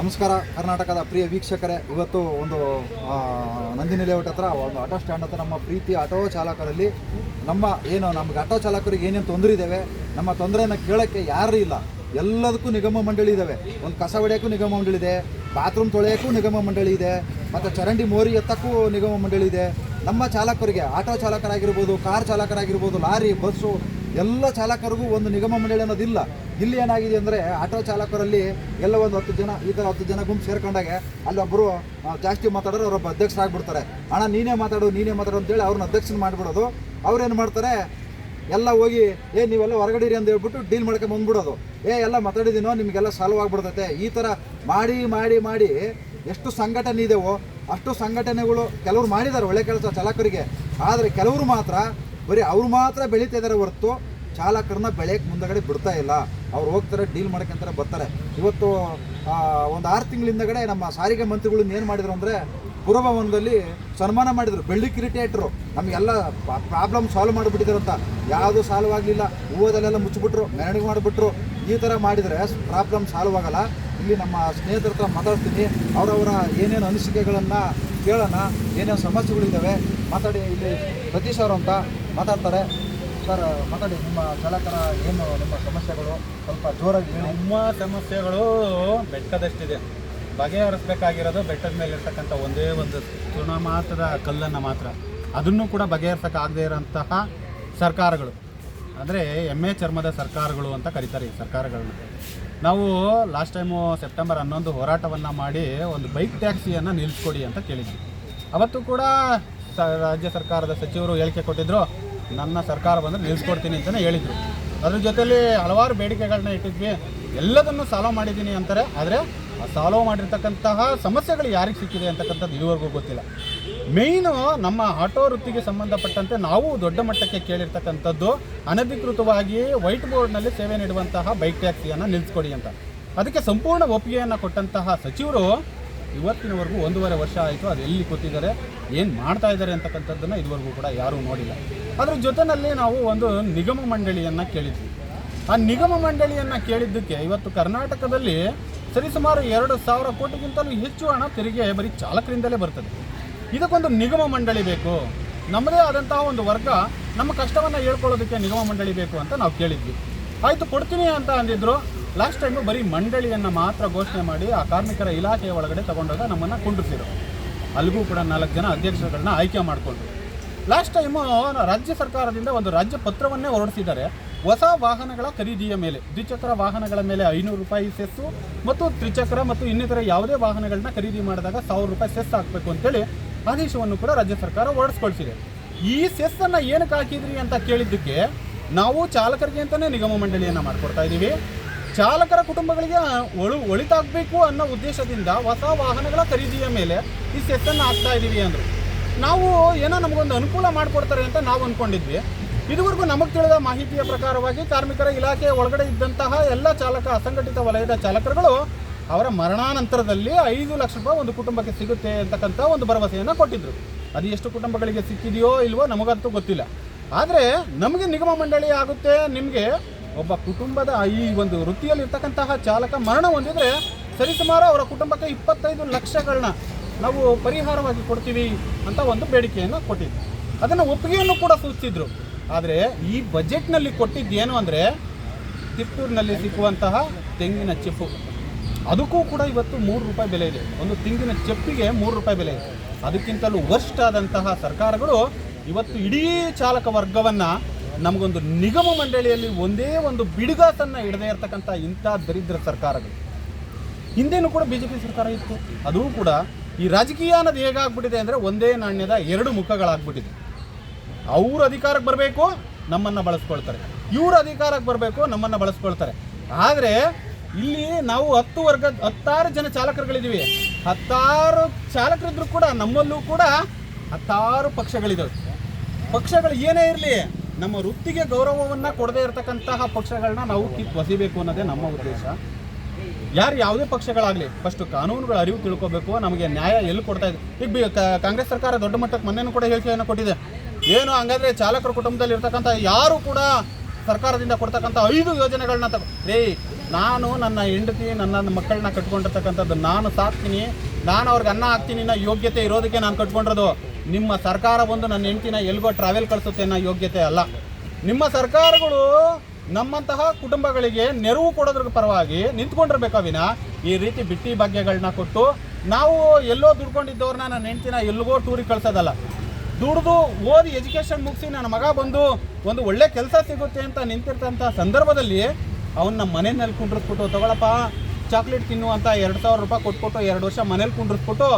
ನಮಸ್ಕಾರ, ಕರ್ನಾಟಕದ ಪ್ರಿಯ ವೀಕ್ಷಕರೇ. ಇವತ್ತು ಒಂದು ನಂದಿನಿ ಲೇಔಟ್ ಹತ್ರ ಒಂದು ಆಟೋ ಸ್ಟ್ಯಾಂಡ್ ಹತ್ರ ನಮ್ಮ ಪ್ರೀತಿ ಆಟೋ ಚಾಲಕರಲ್ಲಿ. ನಮ್ಮ ಏನು, ನಮ್ಗೆ ಆಟೋ ಚಾಲಕರಿಗೆ ಏನೇನು ತೊಂದರೆ ಇದ್ದಾವೆ ನಮ್ಮ ತೊಂದರೆಯನ್ನು ಕೇಳೋಕ್ಕೆ ಯಾರೂ ಇಲ್ಲ. ಎಲ್ಲದಕ್ಕೂ ನಿಗಮ ಮಂಡಳಿ ಇದ್ದಾವೆ ಒಂದು ಕಸ ಹೊಡೆಯೋಕ್ಕೂ ನಿಗಮ ಮಂಡಳಿ ಇದೆ ಬಾತ್ರೂಮ್ ತೊಳೆಯೋಕ್ಕೂ ನಿಗಮ ಮಂಡಳಿ ಇದೆ, ಮತ್ತು ಚರಂಡಿ ಮೋರಿ ಎತ್ತಕ್ಕೂ ನಿಗಮ ಮಂಡಳಿ ಇದೆ. ನಮ್ಮ ಚಾಲಕರಿಗೆ ಆಟೋ ಚಾಲಕರಾಗಿರ್ಬೋದು ಕಾರ್ ಚಾಲಕರಾಗಿರ್ಬೋದು, ಲಾರಿ, ಬಸ್ಸು, ಎಲ್ಲ ಚಾಲಕರಿಗೂ ಒಂದು ನಿಗಮ ಮಂಡಳಿ ಅನ್ನೋದಿಲ್ಲ. ಇಲ್ಲಿ ಏನಾಗಿದೆ ಅಂದರೆ ಆಟೋ ಚಾಲಕರಲ್ಲಿ ಎಲ್ಲ ಒಂದು ಹತ್ತು ಜನ, ಈ ಥರ ಹತ್ತು ಜನ ಗುಂಪು ಸೇರ್ಕೊಂಡಾಗೆ ಅಲ್ಲೊಬ್ಬರು ಜಾಸ್ತಿ ಮಾತಾಡೋರು ಅವರೊಬ್ಬ ಅಧ್ಯಕ್ಷರಾಗ್ಬಿಡ್ತಾರೆ ಅಣ್ಣ, ನೀನೇ ಮಾತಾಡು ನೀನೇ ಮಾತಾಡು ಅಂತೇಳಿ ಅವ್ರನ್ನ ಅಧ್ಯಕ್ಷನ ಮಾಡಿಬಿಡೋದು. ಅವ್ರೇನು ಮಾಡ್ತಾರೆ, ಎಲ್ಲ ಹೋಗಿ, ಏ, ನೀವೆಲ್ಲ ಹೊರಗಡೆ ಅಂತ ಹೇಳ್ಬಿಟ್ಟು ಡೀಲ್ ಮಾಡ್ಕೊಂಡು ಬಂದ್ಬಿಡೋದು. ಏ, ಎಲ್ಲ ಮಾತಾಡಿದ್ದೀನೋ ನಿಮಗೆಲ್ಲ ಸಾಲ್ವ್ ಆಗ್ಬಿಡ್ತೈತೆ ಈ ಥರ ಮಾಡಿ ಮಾಡಿ ಮಾಡಿ ಎಷ್ಟು ಸಂಘಟನೆ ಇದೆವೋ, ಅಷ್ಟು ಸಂಘಟನೆಗಳು ಕೆಲವರು ಮಾಡಿದ್ದಾರೆ ಒಳ್ಳೆ ಕೆಲಸ ಚಾಲಕರಿಗೆ. ಆದರೆ ಕೆಲವರು ಮಾತ್ರ, ಬರೀ ಅವ್ರು ಮಾತ್ರ ಬೆಳೀತಾ ಇದ್ದಾರೆ ಹೊರತು ಚಾಲಕರನ್ನ ಬೆಳೆಯಕ್ಕೆ ಮುಂದಗಡೆ ಬಿಡ್ತಾ ಇಲ್ಲ. ಅವ್ರು ಹೋಗ್ತಾರೆ, ಡೀಲ್ ಮಾಡ್ಕೊಂತಾರೆ ಬರ್ತಾರೆ. ಇವತ್ತು ಒಂದು ಆರು ತಿಂಗಳಿಂದಗಡೆ ನಮ್ಮ ಸಾರಿಗೆ ಮಂತ್ರಿಗಳು ಏನು ಮಾಡಿದ್ರು ಅಂದರೆ ಪುರಭವನದಲ್ಲಿ ಸನ್ಮಾನ ಮಾಡಿದರು. ಬೆಳ್ಳಿ ಕಿರೀಟೇಟ್ರು. ನಮಗೆಲ್ಲ ಪ್ರಾಬ್ಲಮ್ ಸಾಲ್ವ್ ಮಾಡಿಬಿಟ್ಟಿದ್ರು ಅಂತ. ಯಾವುದು ಸಾಲ್ವ್ ಆಗಲಿಲ್ಲ. ಹೂವದಲ್ಲೆಲ್ಲ ಮುಚ್ಚಿಬಿಟ್ರು, ಮೆರವಣಿಗೆ ಮಾಡಿಬಿಟ್ರು. ಈ ಥರ ಮಾಡಿದರೆ ಪ್ರಾಬ್ಲಮ್ ಸಾಲ್ವ್ ಆಗಲ್ಲ. ಇಲ್ಲಿ ನಮ್ಮ ಸ್ನೇಹಿತರ ಹತ್ರ ಮಾತಾಡ್ತೀನಿ. ಅವರವರ ಏನೇನು ಅನಿಸಿಕೆಗಳನ್ನು ಕೇಳೋಣ, ಏನೇನು ಸಮಸ್ಯೆಗಳಿದ್ದಾವೆ ಮಾತಾಡಿ. ಇಲ್ಲಿ ಸತೀಶ್ ಅವರು ಅಂತ ಮಾತಾಡ್ತಾರೆ. ಸರ್, ಮಾತಾಡಿ, ನಿಮ್ಮ ಚಾಲಕರ ಏನು ನಿಮ್ಮ ಸಮಸ್ಯೆಗಳು? ಸ್ವಲ್ಪ ಜೋರಾಗಿ ಹೇಳಿ. ನಮ್ಮ ಸಮಸ್ಯೆಗಳು ಬೆಟ್ಟದಷ್ಟಿದೆ. ಬಗೆಹರಿಸ್ಬೇಕಾಗಿರೋದು ಬೆಟ್ಟದ ಮೇಲೆ ಇರ್ತಕ್ಕಂಥ ಒಂದೇ ಒಂದು ತೃಣ ಮಾತ್ರ ಕಲ್ಲನ್ನು ಮಾತ್ರ. ಅದನ್ನು ಕೂಡ ಬಗೆಹರಿಸೋಕ್ಕಾಗದೇ ಇರೋಂತಹ ಸರ್ಕಾರಗಳು. ಅಂದರೆ ಎಮ್ಮೆ ಚರ್ಮದ ಸರ್ಕಾರಗಳು ಅಂತ ಕರೀತಾರೆ ಈ ಸರ್ಕಾರಗಳನ್ನ. ನಾವು ಲಾಸ್ಟ್ ಟೈಮು ಸೆಪ್ಟೆಂಬರ್ ಹನ್ನೊಂದು ಹೋರಾಟವನ್ನು ಮಾಡಿ ಒಂದು ಬೈಕ್ ಟ್ಯಾಕ್ಸಿಯನ್ನು ನಿಲ್ಲಿಸ್ಕೊಡಿ ಅಂತ ಕೇಳಿದ್ವಿ. ಅವತ್ತು ಕೂಡ ರಾಜ್ಯ ಸರ್ಕಾರದ ಸಚಿವರು ಹೇಳಿಕೆ ಕೊಟ್ಟಿದ್ದರು ನನ್ನ ಸರ್ಕಾರ ಬಂದರೆ ನಿಲ್ಲಿಸ್ಕೊಡ್ತೀನಿ ಅಂತಲೇ ಹೇಳಿದರು. ಅದ್ರ ಜೊತೆಲಿ ಹಲವಾರು ಬೇಡಿಕೆಗಳನ್ನ ಇಟ್ಟಿದ್ವಿ. ಎಲ್ಲದನ್ನು ಸಾಲ್ವ್ ಮಾಡಿದ್ದೀನಿ ಅಂತಾರೆ. ಆದರೆ ಆ ಸಾಲ್ವ್ ಮಾಡಿರ್ತಕ್ಕಂತಹ ಸಮಸ್ಯೆಗಳು ಯಾರಿಗೆ ಸಿಕ್ಕಿದೆ ಅಂತಕ್ಕಂಥದ್ದು ಇದುವರೆಗೂ ಗೊತ್ತಿಲ್ಲ. ಮೇಯ್ನು ನಮ್ಮ ಆಟೋ ವೃತ್ತಿಗೆ ಸಂಬಂಧಪಟ್ಟಂತೆ ನಾವು ದೊಡ್ಡ ಮಟ್ಟಕ್ಕೆ ಕೇಳಿರ್ತಕ್ಕಂಥದ್ದು ಅನಧಿಕೃತವಾಗಿ ವೈಟ್ ಬೋರ್ಡ್ನಲ್ಲಿ ಸೇವೆ ನೀಡುವಂತಹ ಬೈಕ್ ಟ್ಯಾಕ್ಸಿಯನ್ನು ನಿಲ್ಲಿಸ್ಕೊಡಿ ಅಂತ. ಅದಕ್ಕೆ ಸಂಪೂರ್ಣ ಒಪ್ಪಿಗೆಯನ್ನು ಕೊಟ್ಟಂತಹ ಸಚಿವರು ಇವತ್ತಿನವರೆಗೂ ಒಂದೂವರೆ ವರ್ಷ ಆಯಿತು, ಅದು ಎಲ್ಲಿ ಕೂತಿದ್ದಾರೆ ಏನು ಮಾಡ್ತಾ ಇದ್ದಾರೆ ಅಂತಕ್ಕಂಥದ್ದನ್ನು ಇದುವರೆಗೂ ಕೂಡ ಯಾರೂ ನೋಡಿಲ್ಲ. ಅದ್ರ ಜೊತೆಯಲ್ಲಿ ನಾವು ಒಂದು ನಿಗಮ ಮಂಡಳಿಯನ್ನು ಕೇಳಿದ್ವಿ. ಆ ನಿಗಮ ಮಂಡಳಿಯನ್ನು ಕೇಳಿದ್ದಕ್ಕೆ ಇವತ್ತು ಕರ್ನಾಟಕದಲ್ಲಿ ಸರಿಸುಮಾರು ಎರಡು ಸಾವಿರ ಕೋಟಿಗಿಂತಲೂ ಹೆಚ್ಚು ಹಣ ತೆರಿಗೆ ಬರೀ ಚಾಲಕರಿಂದಲೇ ಬರ್ತದೆ. ಇದಕ್ಕೊಂದು ನಿಗಮ ಮಂಡಳಿ ಬೇಕು. ನಮ್ಮದೇ ಆದಂತಹ ಒಂದು ವರ್ಗ ನಮ್ಮ ಕಷ್ಟವನ್ನು ಹೇಳ್ಕೊಳ್ಳೋದಕ್ಕೆ ನಿಗಮ ಮಂಡಳಿ ಬೇಕು ಅಂತ ನಾವು ಕೇಳಿದ್ವಿ. ಆಯಿತು, ಕೊಡ್ತೀನಿ ಅಂತ ಅಂದಿದ್ರು. ಲಾಸ್ಟ್ ಟೈಮು ಬರೀ ಮಂಡಳಿಯನ್ನು ಮಾತ್ರ ಘೋಷಣೆ ಮಾಡಿ ಆ ಕಾರ್ಮಿಕರ ಇಲಾಖೆಯ ಒಳಗಡೆ ತಗೊಂಡಾಗ ನಮ್ಮನ್ನು ಕುಂಡಿಸಿದ್ರು ಅಲ್ಲಿಗೂ ಕೂಡ ನಾಲ್ಕು ಜನ ಅಧ್ಯಕ್ಷರುಗಳನ್ನ ಆಯ್ಕೆ ಮಾಡಿಕೊಂಡ್ರು. ಲಾಸ್ಟ್ ಟೈಮು ರಾಜ್ಯ ಸರ್ಕಾರದಿಂದ ಒಂದು ರಾಜ್ಯ ಪತ್ರವನ್ನೇ ಹೊರಡಿಸಿದ್ದಾರೆ. ಹೊಸ ವಾಹನಗಳ ಖರೀದಿಯ ಮೇಲೆ, ದ್ವಿಚಕ್ರ ವಾಹನಗಳ ಮೇಲೆ ಐನೂರು ರೂಪಾಯಿ ಸೆಸ್ಸು ಮತ್ತು ತ್ರಿಚಕ್ರ ಮತ್ತು ಇನ್ನಿತರ ಯಾವುದೇ ವಾಹನಗಳನ್ನ ಖರೀದಿ ಮಾಡಿದಾಗ ಸಾವಿರ ರೂಪಾಯಿ ಸೆಸ್ ಹಾಕಬೇಕು ಅಂತೇಳಿ ಆದೇಶವನ್ನು ಕೂಡ ರಾಜ್ಯ ಸರ್ಕಾರ ಹೊರಡಿಸ್ಕೊಳ್ಸಿದೆ. ಈ ಸೆಸ್ಸನ್ನು ಏನಕ್ಕೆ ಹಾಕಿದ್ರಿ ಅಂತ ಕೇಳಿದ್ದಕ್ಕೆ ನಾವು ಚಾಲಕರಿಗೆ ಅಂತಲೇ ನಿಗಮ ಮಂಡಳಿಯನ್ನು ಮಾಡಿಕೊಡ್ತಾ ಇದ್ದೀವಿ ಚಾಲಕರ ಕುಟುಂಬಗಳಿಗೆ ಒಳು ಒಳಿತಾಗಬೇಕು ಅನ್ನೋ ಉದ್ದೇಶದಿಂದ ಹೊಸ ವಾಹನಗಳ ಖರೀದಿಯ ಮೇಲೆ ಈ ಸೆಸ್ಸನ್ನು ಹಾಕ್ತಾ ಇದ್ದೀವಿ ಅಂದರು. ನಾವು ಏನೋ ನಮಗೊಂದು ಅನುಕೂಲ ಮಾಡಿಕೊಡ್ತಾರೆ ಅಂತ ನಾವು ಅಂದ್ಕೊಂಡಿದ್ವಿ ಇದುವರೆಗೂ ನಮಗೆ ತಿಳಿದ ಮಾಹಿತಿಯ ಪ್ರಕಾರವಾಗಿ ಕಾರ್ಮಿಕರ ಇಲಾಖೆ ಒಳಗಡೆ ಇದ್ದಂತಹ ಎಲ್ಲ ಚಾಲಕ ಅಸಂಘಟಿತ ವಲಯದ ಚಾಲಕರುಗಳು ಅವರ ಮರಣಾನಂತರದಲ್ಲಿ ಐದು ಲಕ್ಷ ರೂಪಾಯಿ ಒಂದು ಕುಟುಂಬಕ್ಕೆ ಸಿಗುತ್ತೆ ಅಂತಕ್ಕಂಥ ಒಂದು ಭರವಸೆಯನ್ನು ಕೊಟ್ಟಿದ್ದರು ಅದು ಎಷ್ಟು ಕುಟುಂಬಗಳಿಗೆ ಸಿಕ್ಕಿದೆಯೋ ಇಲ್ವೋ ನಮಗಂತೂ ಗೊತ್ತಿಲ್ಲ. ಆದರೆ ನಮಗೆ ನಿಗಮ ಮಂಡಳಿ ಆಗುತ್ತೆ, ನಿಮಗೆ ಒಬ್ಬ ಕುಟುಂಬದ ಈ ಒಂದು ವೃತ್ತಿಯಲ್ಲಿ ಇರ್ತಕ್ಕಂತಹ ಚಾಲಕ ಮರಣ ಹೊಂದಿದರೆ ಸರಿಸುಮಾರು ಅವರ ಕುಟುಂಬಕ್ಕೆ ಇಪ್ಪತ್ತೈದು ಲಕ್ಷಗಳನ್ನ ನಾವು ಪರಿಹಾರವಾಗಿ ಕೊಡ್ತೀವಿ ಅಂತ ಒಂದು ಬೇಡಿಕೆಯನ್ನು ಕೊಟ್ಟಿದ್ವಿ ಅದನ್ನು ಒಪ್ಪಿಗೆಯನ್ನು ಕೂಡ ಸೂಚಿಸಿದ್ರು. ಆದರೆ ಈ ಬಜೆಟ್ನಲ್ಲಿ ಕೊಟ್ಟಿದ್ದೇನು ಅಂದರೆ ತಿಪ್ಪೂರಿನಲ್ಲಿ ಸಿಕ್ಕುವಂತಹ ತೆಂಗಿನ ಚಿಪ್ಪು ಅದಕ್ಕೂ ಕೂಡ ಇವತ್ತು ಮೂರು ರೂಪಾಯಿ ಬೆಲೆ ಇದೆ. ಒಂದು ತೆಂಗಿನ ಚಿಪ್ಪಿಗೆ ಮೂರು ರೂಪಾಯಿ ಬೆಲೆ ಇದೆ. ಅದಕ್ಕಿಂತಲೂ ವರ್ಸ್ಟ್ ಆದಂತಹ ಸರ್ಕಾರಗಳು ಇವತ್ತು ಇಡೀ ಚಾಲಕ ವರ್ಗವನ್ನು ನಮಗೊಂದು ನಿಗಮ ಮಂಡಳಿಯಲ್ಲಿ ಒಂದೇ ಒಂದು ಬಿಡುಗಾತನ್ನು ಹಿಡದೇ ಇರತಕ್ಕಂಥ ಇಂಥ ದರಿದ್ರ ಸರ್ಕಾರಗಳು. ಹಿಂದೇನು ಕೂಡ ಬಿ ಸರ್ಕಾರ ಇತ್ತು. ಅದೂ ಕೂಡ ಈ ರಾಜಕೀಯ ಅನ್ನೋದು ಹೇಗಾಗ್ಬಿಟ್ಟಿದೆ ಅಂದರೆ ಒಂದೇ ನಾಣ್ಯದ ಎರಡು ಮುಖಗಳಾಗ್ಬಿಟ್ಟಿದೆ. ಅವರು ಅಧಿಕಾರಕ್ಕೆ ಬರಬೇಕು, ನಮ್ಮನ್ನು ಬಳಸ್ಕೊಳ್ತಾರೆ. ಇವರು ಅಧಿಕಾರಕ್ಕೆ ಬರಬೇಕು, ನಮ್ಮನ್ನು ಬಳಸ್ಕೊಳ್ತಾರೆ. ಆದರೆ ಇಲ್ಲಿ ನಾವು ಹತ್ತು ವರ್ಗ, ಹತ್ತಾರು ಜನ ಚಾಲಕರುಗಳಿದ್ದೀವಿ. ಹತ್ತಾರು ಚಾಲಕರಿದ್ರು ಕೂಡ ನಮ್ಮಲ್ಲೂ ಕೂಡ ಹತ್ತಾರು ಪಕ್ಷಗಳಿದ್ದಾವೆ. ಪಕ್ಷಗಳು ಏನೇ ಇರಲಿ, ನಮ್ಮ ವೃತ್ತಿಗೆ ಗೌರವವನ್ನು ಕೊಡದೇ ಇರತಕ್ಕಂತಹ ಪಕ್ಷಗಳನ್ನ ನಾವು ಕಿತ್ತು ಒಸಿಬೇಕು ಅನ್ನೋದೇ ನಮ್ಮ ಉದ್ದೇಶ. ಯಾರು ಯಾವುದೇ ಪಕ್ಷಗಳಾಗಲಿ ಫಸ್ಟ್ ಕಾನೂನುಗಳ ಅರಿವು ತಿಳ್ಕೊಬೇಕು, ನಮಗೆ ನ್ಯಾಯ ಎಲ್ಲಿ ಕೊಡ್ತಾ ಇದೆ. ಈಗ ಕಾಂಗ್ರೆಸ್ ಸರ್ಕಾರ ದೊಡ್ಡ ಮಟ್ಟಕ್ಕೆ ಮೊನ್ನೆನೂ ಕೂಡ ಹೇಳಿಕೆಯನ್ನು ಕೊಟ್ಟಿದೆ. ಏನು ಹಂಗಾದ್ರೆ ಚಾಲಕರ ಕುಟುಂಬದಲ್ಲಿ ಇರ್ತಕ್ಕಂಥ ಯಾರು ಕೂಡ ಸರ್ಕಾರದಿಂದ ಕೊಡ್ತಕ್ಕಂಥ ಐದು ಯೋಜನೆಗಳನ್ನ ತಗೋ ರೇ ನಾನು ನನ್ನ ಹೆಂಡತಿ, ನನ್ನ ಮಕ್ಕಳನ್ನ ಕಟ್ಕೊಂಡಿರ್ತಕ್ಕಂಥದ್ದು ನಾನು ಸಾಕ್ತೀನಿ, ನಾನು ಅವ್ರಿಗೆ ಅನ್ನ ಹಾಕ್ತೀನಿ ಅನ್ನೋ ಯೋಗ್ಯತೆ ಇರೋದಕ್ಕೆ ನಾನು ಕಟ್ಕೊಂಡಿರೋದು. ನಿಮ್ಮ ಸರ್ಕಾರ ಬಂದು ನನ್ನ ಹೆಂಡತಿನ ಎಲ್ಲಿಗೋ ಟ್ರಾವೆಲ್ ಕಳಿಸುತ್ತೆ ಅನ್ನೋ ಯೋಗ್ಯತೆ ಅಲ್ಲ. ನಿಮ್ಮ ಸರ್ಕಾರಗಳು ನಮ್ಮಂತಹ ಕುಟುಂಬಗಳಿಗೆ ನೆರವು ಕೊಡೋದ್ರ ಪರವಾಗಿ ನಿಂತ್ಕೊಂಡಿರ್ಬೇಕು ವಿನ? ಈ ರೀತಿ ಬಿಟ್ಟಿ ಭಾಗ್ಯಗಳನ್ನ ಕೊಟ್ಟು ನಾವು ಎಲ್ಲೋ ದುಡ್ಕೊಂಡಿದ್ದವ್ರನ್ನ ನನ್ನ ಹೆಂಡ್ತಿನ ಎಲ್ಲಿಗೋ ಟೂರಿಗೆ ಕಳ್ಸೋದಲ್ಲ. ದುಡಿದು ಓದಿ ಎಜುಕೇಷನ್ ಮುಗಿಸಿ ನನ್ನ ಮಗ ಬಂದು ಒಂದು ಒಳ್ಳೆ ಕೆಲಸ ಸಿಗುತ್ತೆ ಅಂತ ನಿಂತಿರ್ತಂಥ ಸಂದರ್ಭದಲ್ಲಿ ಅವನ್ನ ಮನೆಯಲ್ಲಿ ಕುಂಡ್ರಿಸ್ಬಿಟ್ಟು, ತಗೊಳಪ್ಪ ಚಾಕ್ಲೇಟ್ ತಿನ್ನು ಅಂತ ಎರಡು ಸಾವಿರ ರೂಪಾಯಿ ಕೊಟ್ಬಿಟ್ಟು, ಎರಡು ವರ್ಷ ಮನೇಲಿ ಕುಂಡ್ರಿಸ್ಬಿಟ್ಟು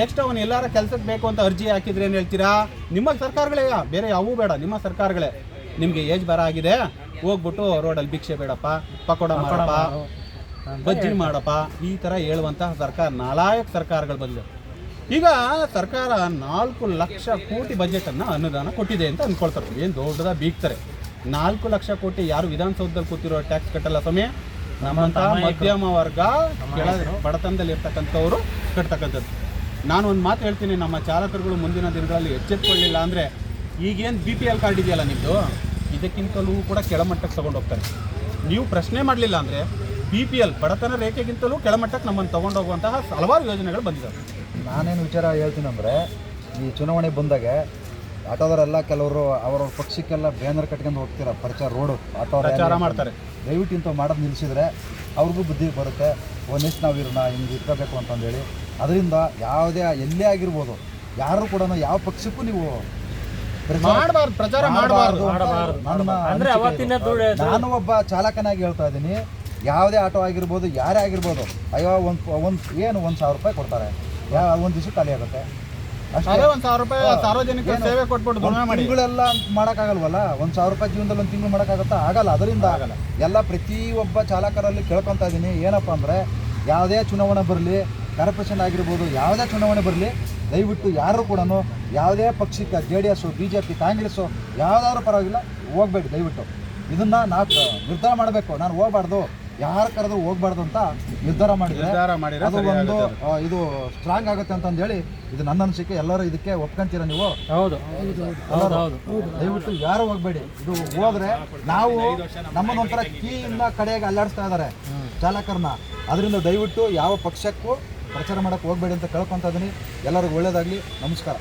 ನೆಕ್ಸ್ಟ್ ಅವನು ಎಲ್ಲಾರ ಕೆಲಸಕ್ಕೆ ಬೇಕು ಅಂತ ಅರ್ಜಿ ಹಾಕಿದ್ರೆ ಏನು ಹೇಳ್ತೀರಾ? ನಿಮ್ಮ ಸರ್ಕಾರಗಳೇ ಬೇರೆ ಯಾವೂ ಬೇಡ ನಿಮ್ಮ ಸರ್ಕಾರಗಳೇ. ನಿಮಗೆ ಏಜ್ ಬರ ಆಗಿದೆ ಹೋಗ್ಬಿಟ್ಟು ರೋಡಲ್ಲಿ ಭಿಕ್ಷೆ ಬೇಡಪ್ಪ ಪಕೋಡ ಮಾಡಪ್ಪ ಬಜ್ಜಿ ಮಾಡಪ್ಪ ಈ ಥರ ಹೇಳುವಂತಹ ಸರ್ಕಾರ ನಾಲಾಯಕ್ ಸರ್ಕಾರಗಳು ಬಂದಿದೆ. ಈಗ ಸರ್ಕಾರ ನಾಲ್ಕು ಲಕ್ಷ ಕೋಟಿ ಬಜೆಟನ್ನು ಅನುದಾನ ಕೊಟ್ಟಿದೆ ಅಂತ ಅಂದ್ಕೊಳ್ತಾರೆ ಏನು ದೊಡ್ಡದ ಬೀಗ್ತಾರೆ. ನಾಲ್ಕು ಲಕ್ಷ ಕೋಟಿ ಯಾರು ವಿಧಾನಸೌಧದಲ್ಲಿ ಕೂತಿರೋ ಟ್ಯಾಕ್ಸ್ ಕಟ್ಟಲ್ಲ ಸಮಯ ನಮ್ಮಂತಹ ಮಧ್ಯಮ ವರ್ಗ ಕೆಳ ಬಡತನದಲ್ಲಿ ಇರ್ತಕ್ಕಂಥವ್ರು ಕಟ್ತಕ್ಕಂಥದ್ದು. ನಾನು ಒಂದು ಮಾತು ಹೇಳ್ತೀನಿ ನಮ್ಮ ಚಾಲಕರುಗಳು ಮುಂದಿನ ದಿನಗಳಲ್ಲಿ ಎಚ್ಚೆತ್ಕೊಳ್ಳಿಲ್ಲ ಅಂದರೆ ಈಗೇನು ಬಿ ಪಿ ಎಲ್ ಕಾರ್ಡ್ ಇದೆಯಲ್ಲ ನಿಮ್ಮದು ಇದಕ್ಕಿಂತಲೂ ಕೂಡ ಕೆಳಮಟ್ಟಕ್ಕೆ ತಗೊಂಡು ಹೋಗ್ತಾರೆ. ನೀವು ಪ್ರಶ್ನೆ ಮಾಡಲಿಲ್ಲ ಅಂದರೆ ಬಿ ಪಿ ಎಲ್ ಬಡತನ ರೇಖೆಗಿಂತಲೂ ಕೆಳಮಟ್ಟಕ್ಕೆ ನಮ್ಮನ್ನು ತಗೊಂಡೋಗುವಂತಹ ಹಲವಾರು ಯೋಜನೆಗಳು ಬಂದಿದ್ದಾವೆ. ನಾನೇನು ವಿಚಾರ ಹೇಳ್ತೀನಿ ಅಂದರೆ ಈ ಚುನಾವಣೆ ಬಂದಾಗ ಆಟೋದವರೆಲ್ಲ ಕೆಲವರು ಅವರ ಪಕ್ಷಕ್ಕೆಲ್ಲ ಬ್ಯಾನರ್ ಕಟ್ಕೊಂಡು ಹೋಗ್ತೀರ ಪ್ರಚಾರ ರೋಡು ಆಟೋ ಪ್ರಚಾರ ಮಾಡ್ತಾರೆ. ದಯವಿಟ್ಟು ಇಂಥವು ಮಾಡೋದು ನಿಲ್ಲಿಸಿದ್ರೆ ಅವ್ರಿಗೂ ಬುದ್ಧಿ ಬರುತ್ತೆ. ಒಂದಿಷ್ಟು ನಾವು ಇರೋಣ ಹಿಂಗೆ ಇಟ್ಕೋಬೇಕು ಅಂತಂದೇಳಿ. ಅದರಿಂದ ಯಾವುದೇ ಎಲ್ಲೇ ಆಗಿರ್ಬೋದು ಯಾರು ಕೂಡ ಯಾವ ಪಕ್ಷಕ್ಕೂ ನೀವು ಪ್ರಚಾರ ಮಾಡಬಾರ್ದು ಪ್ರಚಾರ ಮಾಡಬಾರ್ದು. ನನ್ನ ಅವತ್ತಿನ ನಾನು ಒಬ್ಬ ಚಾಲಕನಾಗಿ ಹೇಳ್ತಾ ಇದ್ದೀನಿ. ಯಾವುದೇ ಆಟೋ ಆಗಿರ್ಬೋದು ಯಾರೇ ಆಗಿರ್ಬೋದು ಅಯ್ಯೋ ಒಂದು ಒಂದು ಏನು ಒಂದು ಸಾವಿರ ರೂಪಾಯಿ ಕೊಡ್ತಾರೆ. ಯಾ ಒಂದು ದಿವಸ ಖಾಲಿ ಆಗುತ್ತೆ. ಅಷ್ಟೇ. ಒಂದು ಸಾವಿರ ರೂಪಾಯಿ ಸಾರ್ವಜನಿಕ ಸೇವೆ ಕೊಟ್ಬಿಟ್ಟು ತಿಂಗಳೆಲ್ಲ ಮಾಡೋಕ್ಕಾಗಲ್ವಲ್ಲ? ಒಂದು ಸಾವಿರ ರೂಪಾಯಿ ಜೀವನದಲ್ಲಿ ಒಂದು ತಿಂಗಳು ಮಾಡೋಕ್ಕಾಗತ್ತಾ? ಆಗಲ್ಲ. ಅದರಿಂದ ಆಗಲ್ಲ. ಎಲ್ಲ ಪ್ರತಿಯೊಬ್ಬ ಚಾಲಕರಲ್ಲಿ ಕೇಳ್ಕೊತಾ ಇದ್ದೀನಿ. ಏನಪ್ಪ ಅಂದರೆ ಯಾವುದೇ ಚುನಾವಣೆ ಬರಲಿ ಕಾರ್ಪೊರೇಷನ್ ಆಗಿರ್ಬೋದು ಯಾವುದೇ ಚುನಾವಣೆ ಬರಲಿ ದಯವಿಟ್ಟು ಯಾರು ಕೂಡ ಯಾವುದೇ ಪಕ್ಷಕ್ಕೆ J D S B J P Congress ಯಾವುದಾದ್ರೂ ಪರವಾಗಿಲ್ಲ ಹೋಗ್ಬೇಡಿ ದಯವಿಟ್ಟು. ಇದನ್ನು ನಾವು ನಿರ್ಧಾರ ಮಾಡಬೇಕು. ನಾನು ಹೋಗ್ಬಾರ್ದು ಯಾರು ಕರೆದ್ರು ಹೋಗ್ಬಾರ್ದು ಅಂತ ನಿರ್ಧಾರ ಮಾಡಿದ್ರೆ ಅದು ಒಂದು ಇದು ಸ್ಟ್ರಾಂಗ್ ಆಗುತ್ತೆ ಅಂತಂದೇಳಿ ಇದು ನನ್ನ ಅನಿಸಿಕೆ. ಎಲ್ಲರೂ ಇದಕ್ಕೆ ಒಪ್ಕೊಂತೀರ ನೀವು? ಹೌದು. ಹೌದು ಹೌದು. ದಯವಿಟ್ಟು ಯಾರು ಹೋಗ್ಬೇಡಿ. ಇದು ಹೋದ್ರೆ ನಾವು ನಮ್ಮನ್ನೊಂಥರ ಕೀಯಿಂದ ಕಡೆಗೆ ಅಲ್ಲಾಡಿಸ್ತಾ ಇದ್ದಾರೆ ಚಾಲಕರನ್ನ. ಅದರಿಂದ ದಯವಿಟ್ಟು ಯಾವ ಪಕ್ಷಕ್ಕೂ ಪ್ರಚಾರ ಮಾಡೋಕ್ಕೆ ಹೋಗ್ಬೇಡಿ ಅಂತ ಕೇಳ್ಕೊತಾ ಇದ್ದೀನಿ ಎಲ್ಲರಿಗೂ ಒಳ್ಳೇದಾಗಲಿ. ನಮಸ್ಕಾರ.